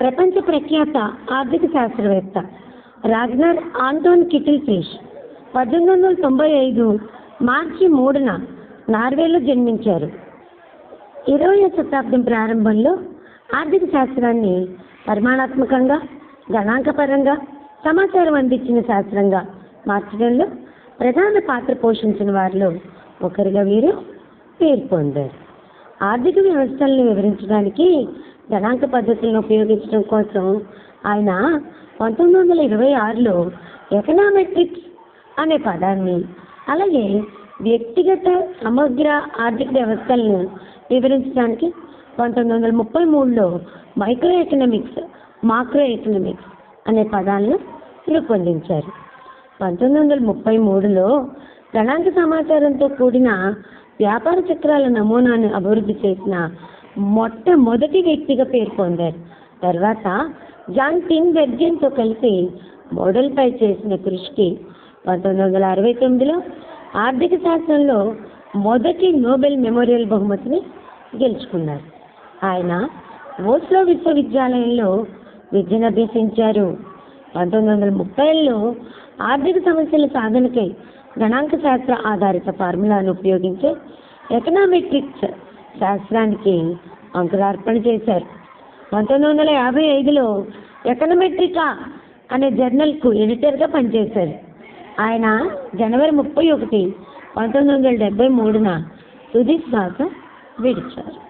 ప్రపంచ ప్రఖ్యాత ఆర్థిక శాస్త్రవేత్త రాగ్నర్ ఆంటోన్ కిటిల్ ఫిష్ పద్దెనిమిది వందల తొంభై ఐదు మార్చి మూడున నార్వేలో జన్మించారు. ఇరవై శతాబ్దం ప్రారంభంలో ఆర్థిక శాస్త్రాన్ని పరిమాణాత్మకంగా గణాంకపరంగా సమాచారం అందించిన శాస్త్రంగా మార్చడంలో ప్రధాన పాత్ర పోషించిన వారిలో ఒకరిగా వీరు పేరు పొందారు. ఆర్థిక వ్యవస్థలను వివరించడానికి గణాంక పద్ధతులను ఉపయోగించడం కోసం ఆయన పంతొమ్మిది వందల ఇరవై ఆరులో ఎకనామెట్రిక్స్ అనే పదాన్ని అలాగే వ్యక్తిగత సమగ్ర ఆర్థిక వ్యవస్థలను వివరించడానికి పంతొమ్మిది వందల ముప్పై మూడులో మైక్రో ఎకనామిక్స్ మాక్రో ఎకనామిక్స్ అనే పదాలను రూపొందించారు. పంతొమ్మిది వందల ముప్పై మూడులో గణాంక సమాచారంతో కూడిన వ్యాపార చక్రాల నమూనాను అభివృద్ధి చేసిన మొట్టమొదటి వ్యక్తిగా పేరు పొందారు. తర్వాత జాన్ టిన్ బెర్జన్తో కలిసి మోడల్పై చేసిన కృషికి పంతొమ్మిది వందల అరవై తొమ్మిదిలో ఆర్థిక శాస్త్రంలో మొదటి నోబెల్ మెమోరియల్ బహుమతిని గెలుచుకున్నారు. ఆయన ఓస్లో విశ్వవిద్యాలయంలో విద్యను అభ్యసించారు. పంతొమ్మిది వందల ముప్పైలో ఆర్థిక సమస్యల సాధనకై గణాంక శాస్త్ర ఆధారిత ఫార్ములాను ఉపయోగించే ఎకనామెట్రిక్స్ శాస్త్రానికి అంకురార్పణ చేశారు. పంతొమ్మిది వందల యాభై ఐదులో ఎకనమెట్రికా అనే జర్నల్కు ఎడిటర్గా పనిచేశారు. ఆయన జనవరి ముప్పై ఒకటి పంతొమ్మిది వందల డెబ్బై మూడున తుది శ్వాస విడిచారు.